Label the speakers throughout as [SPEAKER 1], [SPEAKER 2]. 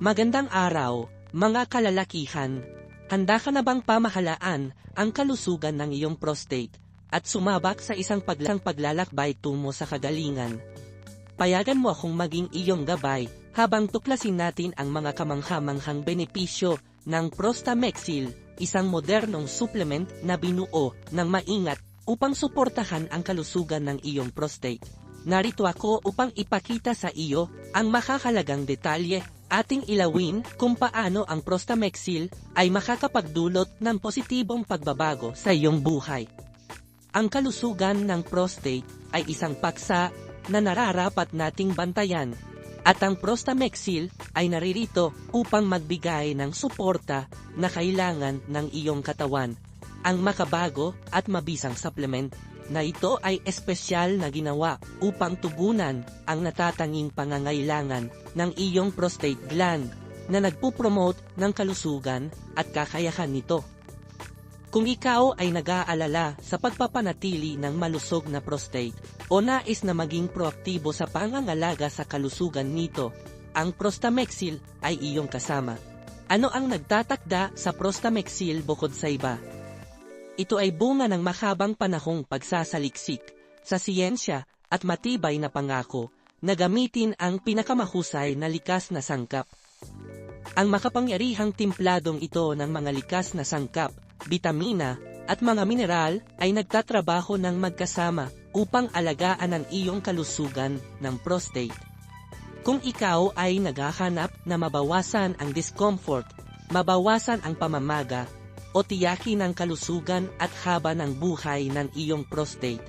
[SPEAKER 1] Magandang araw, mga kalalakihan. Handa ka na bang pamahalaan ang kalusugan ng iyong prostate at sumabak sa isang paglang paglalakbay tungo sa kagalingan? Payagan mo akong maging iyong gabay habang tuklasin natin ang mga kamanghamanghang benepisyo ng Prostamexil, isang modernong supplement na binuo ng maingat upang suportahan ang kalusugan ng iyong prostate. Narito ako upang ipakita sa iyo ang makakalagang detalye ating ilawin kung paano ang Prostamexil ay makakapagdulot ng positibong pagbabago sa iyong buhay. Ang kalusugan ng prostate ay isang paksa na nararapat nating bantayan at ang Prostamexil ay naririto upang magbigay ng suporta na kailangan ng iyong katawan. Ang makabago at mabisang supplement na ito ay espesyal na ginawa upang tugunan ang natatanging pangangailangan ng iyong prostate gland na nagpupromote ng kalusugan at kakayahan nito. Kung ikaw ay nag-aalala sa pagpapanatili ng malusog na prostate o nais na maging proaktibo sa pangangalaga sa kalusugan nito, ang Prostamexil ay iyong kasama. Ano ang nagtatakda sa Prostamexil bukod sa iba? Ito ay bunga ng mahabang panahong pagsasaliksik sa siyensya at matibay na pangako na gamitin ang pinakamahusay na likas na sangkap. Ang makapangyarihang timpladong ito ng mga likas na sangkap, bitamina, at mga mineral ay nagtatrabaho ng magkasama upang alagaan ang iyong kalusugan ng prostate. Kung ikaw ay naghahanap na mabawasan ang discomfort, mabawasan ang pamamaga, o tiyakin ang kalusugan at haba ng buhay ng iyong prostate.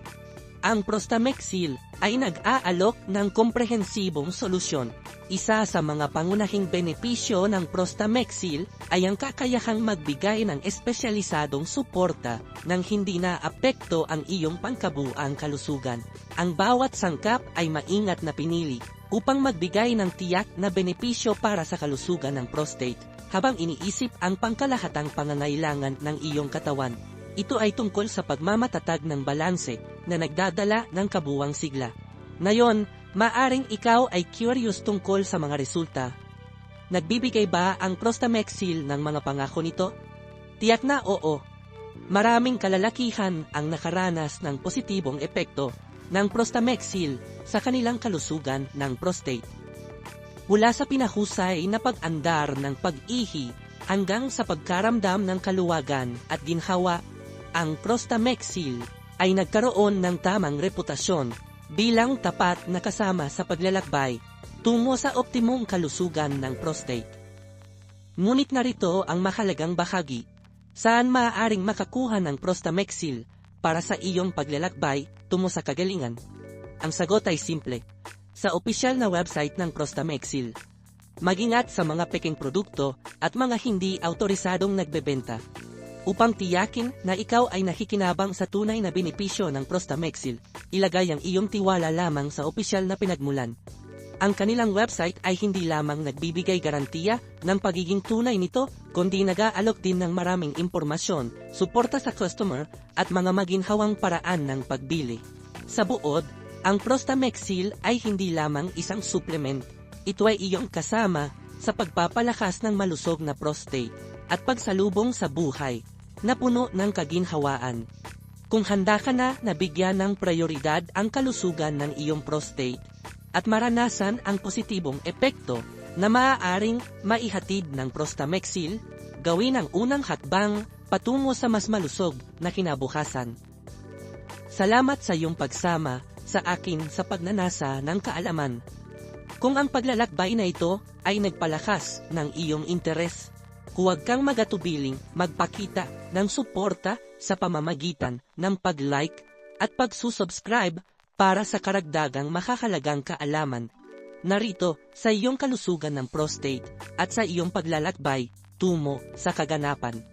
[SPEAKER 1] Ang Prostamexil ay nag-aalok ng komprehensibong solusyon. Isa sa mga pangunahing benepisyo ng Prostamexil ay ang kakayahang magbigay ng espesyalisadong suporta nang hindi na apekto ang iyong pangkabuang kalusugan. Ang bawat sangkap ay maingat na pinili upang magbigay ng tiyak na benepisyo para sa kalusugan ng prostate habang iniisip ang pangkalahatang pangangailangan ng iyong katawan. Ito ay tungkol sa pagmamatatag ng balanse na nagdadala ng kabuwang sigla. Ngayon, maaring ikaw ay curious tungkol sa mga resulta. Nagbibigay ba ang Prostamexil ng mga pangako nito? Tiyak na oo. Maraming kalalakihan ang nakaranas ng positibong epekto ng Prostamexil sa kanilang kalusugan ng prostate. Mula sa pinahusay na pag-andar ng pag-ihi hanggang sa pagkaramdam ng kaluwagan at ginhawa, ang Prostamexil ay nagkaroon ng tamang reputasyon bilang tapat na kasama sa paglalakbay tungo sa optimum kalusugan ng prostate. Ngunit narito ang mahalagang bahagi, saan maaaring makakuha ng Prostamexil para sa iyong paglalakbay tungo sa kagalingan? Ang sagot ay simple, sa opisyal na website ng Prostamexil. Magingat sa mga peking produkto at mga hindi autorisadong nagbebenta. Upang tiyakin na ikaw ay nakikinabang sa tunay na benepisyo ng Prostamexil, ilagay ang iyong tiwala lamang sa opisyal na pinagmulan. Ang kanilang website ay hindi lamang nagbibigay garantiya ng pagiging tunay nito, kundi nag-aalok din ng maraming impormasyon, suporta sa customer, at mga maginhawang paraan ng pagbili. Sa buod, ang Prostamexil ay hindi lamang isang supplement. Ito ay iyong kasama sa pagpapalakas ng malusog na prostate at pagsalubong sa buhay na puno ng kaginhawaan. Kung handa ka na na bigyan ng prioridad ang kalusugan ng iyong prostate at maranasan ang positibong epekto na maaaring maihatid ng Prostamexil, gawin ang unang hakbang patungo sa mas malusog na kinabukasan. Salamat sa iyong pagsama sa akin sa pagnanasa ng kaalaman. Kung ang paglalakbay na ito ay nagpalakas ng iyong interes, huwag kang magatubiling magpakita ng suporta sa pamamagitan ng pag-like at pagsusubscribe para sa karagdagang makakalagang kaalaman. Narito sa iyong kalusugan ng prostate at sa iyong paglalakbay tungo sa kaganapan.